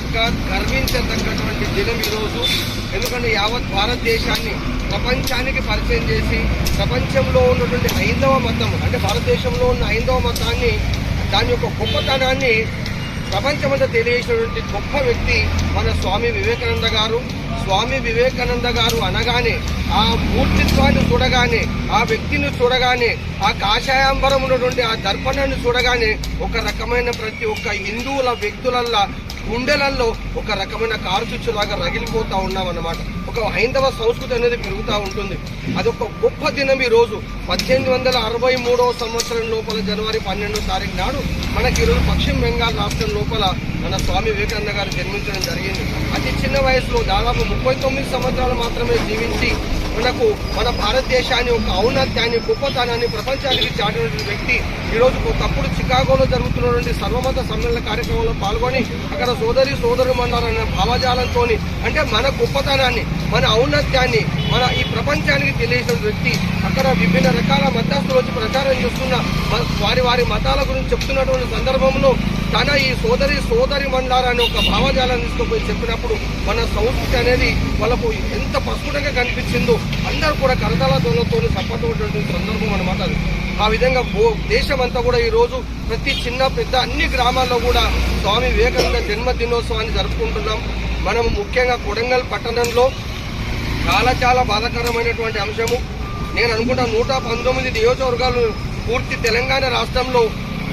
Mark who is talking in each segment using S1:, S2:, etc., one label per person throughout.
S1: దక్క గర్వించదగ్గటువంటి దినం ఈరోజు. ఎందుకంటే యావత్ భారతదేశాన్ని ప్రపంచానికి పరిచయం చేసి ప్రపంచంలో ఉన్నటువంటి హైందవ మతం అంటే భారతదేశంలో ఉన్న హైందవ మతాన్ని దాని యొక్క గొప్పతనాన్ని ప్రపంచమంతా తెలియజేసినటువంటి గొప్ప వ్యక్తి మన స్వామి వివేకానంద గారు. స్వామి వివేకానంద గారు అనగానే ఆ మూర్తిత్వాన్ని చూడగానే ఆ వ్యక్తిని చూడగానే ఆ కాషాయాంబరం ఉన్నటువంటి ఆ దర్పణాన్ని చూడగానే ఒక రకమైన ప్రతి ఒక్క హిందువుల వ్యక్తులల్లా గుండెలలో ఒక రకమైన కారుచుచ్చులాగా రగిలిపోతూ ఉన్నామన్నమాట. ఒక హైందవ సంస్కృతి అనేది పెరుగుతూ ఉంటుంది. అదొక గొప్ప దినం ఈరోజు. రోజు పద్దెనిమిది వందల అరవై మూడవ సంవత్సరం లోపల జనవరి పన్నెండో తారీఖు నాడు మనకి ఈరోజు పశ్చిమ బెంగాల్ రాష్ట్రం లోపల మన స్వామి వివేకానంద గారు జన్మించడం జరిగింది. అతి చిన్న వయసులో దాదాపు ముప్పై తొమ్మిది సంవత్సరాలు మాత్రమే జీవించి మనకు మన భారతదేశాన్ని ఒక ఔన్నత్యాన్ని గొప్పతనాన్ని ప్రపంచానికి చాటినటువంటి వ్యక్తి. ఈరోజు ఒకప్పుడు చికాగోలో జరుగుతున్నటువంటి సర్వమత సమ్మేళన కార్యక్రమంలో పాల్గొని అక్కడ సోదరి సోదరు మండలన్న భావజాలంతో అంటే మన గొప్పతనాన్ని మన ఔన్నత్యాన్ని మన ఈ ప్రపంచానికి తెలియజేసిన వ్యక్తి. అక్కడ విభిన్న రకాల మతస్థులు వచ్చి ప్రచారం చేస్తున్న వారి వారి మతాల గురించి చెప్తున్నటువంటి సందర్భంలో తన ఈ సోదరి సోదరి మండలాన్ని ఒక భావజాలాన్ని తీసుకుపోయి చెప్పినప్పుడు మన సంస్కృతి అనేది వాళ్ళకు ఎంత ప్రస్ఫుటంగా కనిపించిందో అందరూ కూడా కరతాళతోలతో సప్పటువంటి సందర్భం అనమాట అది. ఆ విధంగా భూ- దేశమంతా కూడా ఈ రోజు ప్రతి చిన్న పెద్ద అన్ని గ్రామాల్లో కూడా స్వామి వివేకానంద జన్మదినోత్సవాన్ని జరుపుకుంటున్నాం. మనం ముఖ్యంగా కొడంగల్ పట్టణంలో చాలా చాలా బాధాకరమైనటువంటి అంశము. నేను అనుకుంటా నూట పంతొమ్మిది నియోజకవర్గాలు పూర్తి తెలంగాణ రాష్ట్రంలో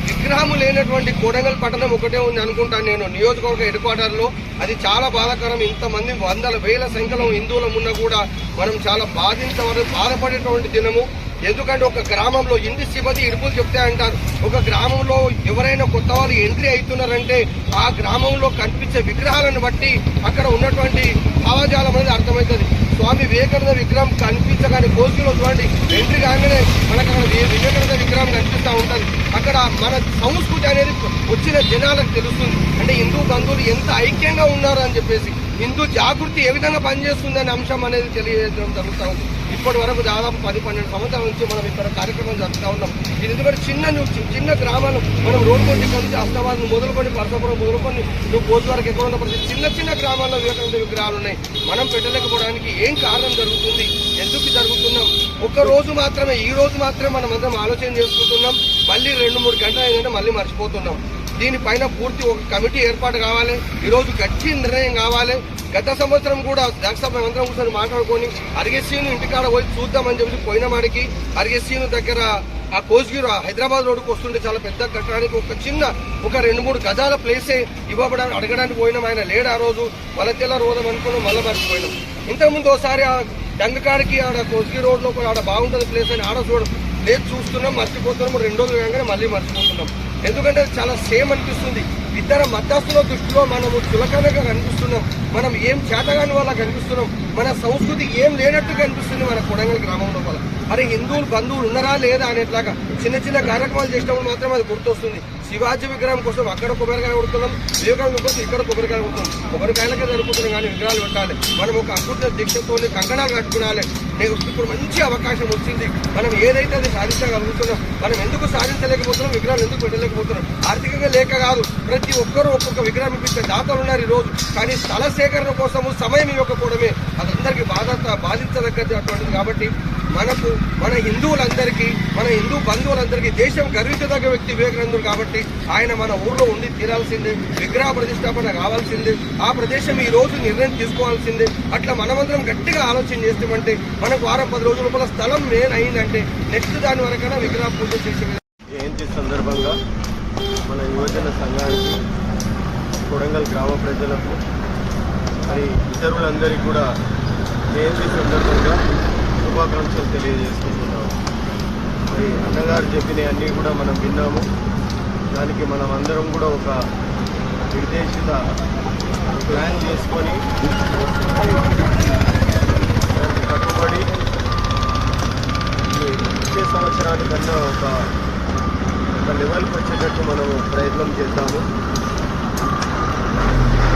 S1: విగ్రహము లేనటువంటి కోడంగల్ పట్టణం ఒకటే ఉంది అనుకుంటాను నేను. నియోజకవర్గ హెడ్ క్వార్టర్లో అది చాలా బాధాకరం. ఇంతమంది వందల వేల సంఖ్యలో హిందువులం ఉన్నా కూడా మనం చాలా బాధించవని బాధపడేటువంటి దినము. ఎందుకంటే ఒక గ్రామంలో ఇంటి శివది ఇరుపులు చెప్తే అంటారు. ఒక గ్రామంలో ఎవరైనా కొత్త వాళ్ళు ఎంట్రీ అవుతున్నారంటే ఆ గ్రామంలో కనిపించే విగ్రహాలను బట్టి అక్కడ ఉన్నటువంటి భావజాలం అనేది అర్థమవుతుంది. స్వామి వివేకానంద విగ్రహం కనిపించగానే కోసులో చూడండి. ఎంట్రీ కాగానే మనకు అక్కడ వివేకానంద విగ్రహం కనిపిస్తూ ఉంటుంది. అక్కడ మన సంస్కృతి అనేది వచ్చిన జనాలకు తెలుస్తుంది. అంటే హిందూ బంధువులు ఎంత ఐక్యంగా ఉన్నారు అని చెప్పేసి హిందూ జాగృతి ఏ విధంగా పనిచేస్తుంది అనే అంశం అనేది తెలియజేయడం జరుగుతూ ఉంది. ఇప్పటి వరకు దాదాపు పది పన్నెండు సంవత్సరాల నుంచి మనం ఇక్కడ కార్యక్రమం జరుపుతా ఉన్నాం. ఇది ఎందుకంటే చిన్న నుంచి చిన్న గ్రామాలు. మనం రోడ్డు కొండి ఇక్కడ నుంచి అస్లాబాద్ మొదలుకొని పరసపురం మొదలుకొని నువ్వు వరకు ఎక్కడ ఉన్న ప్రతి చిన్న చిన్న గ్రామాల్లో వివేకానంద విగ్రహాలు ఉన్నాయి. మనం పెట్టలేకపోవడానికి ఏం కారణం జరుగుతుంది? ఎందుకు జరుగుతున్నాం? ఒక్క రోజు మాత్రమే ఈ రోజు మాత్రమే మనం అందరం ఆలోచన చేసుకుంటున్నాం. మళ్ళీ రెండు మూడు గంటలు అయిందంటే మళ్ళీ మర్చిపోతున్నాం. దీనిపైన పూర్తి ఒక కమిటీ ఏర్పాటు కావాలి. ఈరోజు గట్టి నిర్ణయం కావాలి. గత సంవత్సరం కూడా దాక్ష మేమందరం కూర్చొని మాట్లాడుకొని అరిగెస్సీను ఇంటికాడ పోయి చూద్దామని చెప్పి పోయిన మాడికి అరిగెస్సీను దగ్గర ఆ కోజ్గిరు హైదరాబాద్ రోడ్డుకు వస్తుంటే చాలా పెద్ద కట్టడానికి ఒక చిన్న ఒక రెండు మూడు గజాల ప్లేసే ఇవ్వబడని అడగడానికి పోయినాం. ఆయన లేడు ఆ రోజు. వలతెల్ల రోదం అనుకున్నాం మళ్ళీ మర్చిపోయినాం. ఇంతకుముందు ఒకసారి ఆ డంగకాడికి ఆడ కోస్గి రోడ్లో కూడా ఆడ బాగుంటుంది ప్లేస్ అని ఆడ చూడ లేదు చూస్తున్నాం మర్చిపోతున్నాం. రెండు రోజులు కాగానే మళ్ళీ మర్చిపోతున్నాం. ఎందుకంటే అది చాలా సేమ్ అనిపిస్తుంది. ఇద్దరు మద్దస్తుల దృష్టిలో మనము చులకనగా కనిపిస్తున్నాం. మనం ఏం చేతగాని వాళ్ళ కనిపిస్తున్నాం. మన సంస్కృతి ఏం లేనట్టు కనిపిస్తుంది మన కొడంగల్ గ్రామం లోపల అరే హిందువులు బంధువులు ఉన్నారా లేదా అనేట్లాగా చిన్న చిన్న కార్యక్రమాలు చేసినప్పుడు మాత్రం అది గుర్తొస్తుంది. శివాజీ విగ్రహం కోసం అక్కడ కొబ్బరికాయ కొడుతున్నాం వివేకానంద కోసం ఇక్కడ కొబ్బరికాయ కొడుతున్నాం. కొబ్బరికాయలకే జరుపుతున్నాం కానీ విగ్రహాలు పెట్టాలి. మనం ఒక అకృత దీక్షతో కంకణాలు కట్టుకోవాలి నేను ఇప్పుడు మంచి అవకాశం వచ్చింది. మనం ఏదైతే అది సాధించగలుగుతున్నాం మనం ఎందుకు సాధించలేకపోతున్నాం విగ్రహాలు ఎందుకు పెట్టలేకపోతున్నాం? ఆర్థికంగా లేక కాదు ప్రతి ఒక్కరూ ఒక్కొక్క విగ్రహం ఇప్పించే దాతలు ఉన్నారు ఈ రోజు. కానీ స్థల సేకరణ కోసము సమయం ఇవ్వకపోవడమే అదందరికీ బాధ బాధించదగ్గది అటువంటిది కాబట్టి మనకు మన హిందువులందరికీ మన హిందూ బంధువులందరికీ దేశం గర్వించదగ్గ వ్యక్తి వివేకానందుడు కాబట్టి ఆయన మన ఊర్లో ఉండి తీరాల్సిందే. విగ్రహ ప్రతిష్టాపన కావాల్సిందే ఆ ప్రదేశం ఈ రోజు నిర్ణయం తీసుకోవాల్సిందే. అట్లా మనమందరం గట్టిగా ఆలోచన చేస్తామంటే మనకు వారం పది రోజుల లోపల స్థలం మెయిన్ అయిందంటే నెక్స్ట్ దాని వరకైనా విగ్రహ పూజ చేసే
S2: జయంతి సందర్భంగా మన యువజన సంఘానికి కొడంగల్ గ్రామ ప్రజలకు మరి ఇతరులందరికీ కూడా జయంతి సందర్భంగా శుభాకాంక్షలు తెలియజేసుకుంటున్నాము. మరి అన్నగారు చెప్పినవి అన్నీ కూడా మనం విన్నాము. దానికి మనం అందరం కూడా ఒక నిర్దేశిత ప్లాన్ చేసుకొని దానికి కట్టుబడి వచ్చే సంవత్సరానికన్నా ఒక ఒక లెవెల్కి వచ్చేటట్టు మనం ప్రయత్నం చేద్దాము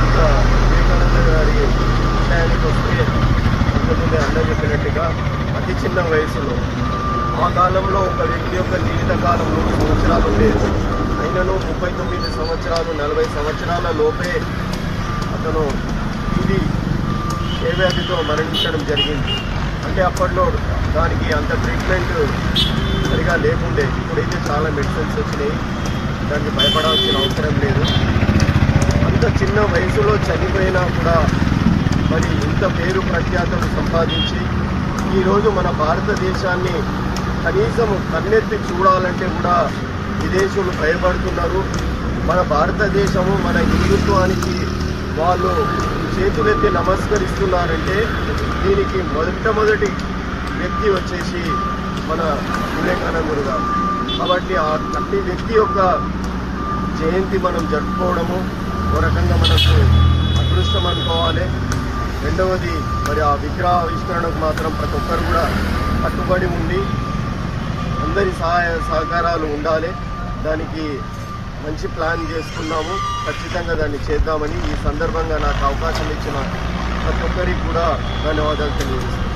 S2: ఇంకా వివేకానంద గారి విషయానికి వస్తే ఇంతకుముందే అన్న చెప్పినట్టుగా అతి చిన్న వయసులో ఆ కాలంలో ఒక వ్యక్తి యొక్క జీవితకాలం నూరు సంవత్సరాలు ముప్పై తొమ్మిది సంవత్సరాలు నలభై సంవత్సరాల లోపే అతను ఇది ఏ వ్యాధితో మరణించడం జరిగింది. అంటే అప్పట్లో దానికి అంత ట్రీట్మెంట్ సరిగా లేకుండే. ఇప్పుడైతే చాలా మెడిసిన్స్ వచ్చినాయి. దానికి భయపడాల్సిన అవసరం లేదు. అంత చిన్న వయసులో చనిపోయినా కూడా మరి ఇంత పేరు ప్రఖ్యాతలు సంపాదించి ఈరోజు మన భారతదేశాన్ని కనీసం కన్నెత్తి చూడాలంటే కూడా విదేశీయులు భయపడుతున్నారు. మన భారతదేశము మన హిందుత్వానికి వాళ్ళు చేతులెత్తి నమస్కరిస్తున్నారంటే దీనికి మొదటమొదటి వ్యక్తి వచ్చేసి మన వివేకానందుడు గారు కాబట్టి ఆ ప్రతి వ్యక్తి యొక్క జయంతి మనం జరుపుకోవడము ఒక రకంగా మనకు అదృష్టం అనుకోవాలి. రెండవది మరి ఆ విగ్రహ ఆవిష్కరణకు మాత్రం ప్రతి ఒక్కరు కూడా కట్టుబడి ఉండి అందరి సహాయ సహకారాలు ఉండాలి. దానికి మంచి ప్లాన్ చేసుకున్నాము. ఖచ్చితంగా దాన్ని చేద్దామని ఈ సందర్భంగా నాకు అవకాశం ఇచ్చిన ప్రతి ఒక్కరికి కూడా ధన్యవాదాలు తెలియజేస్తున్నాను.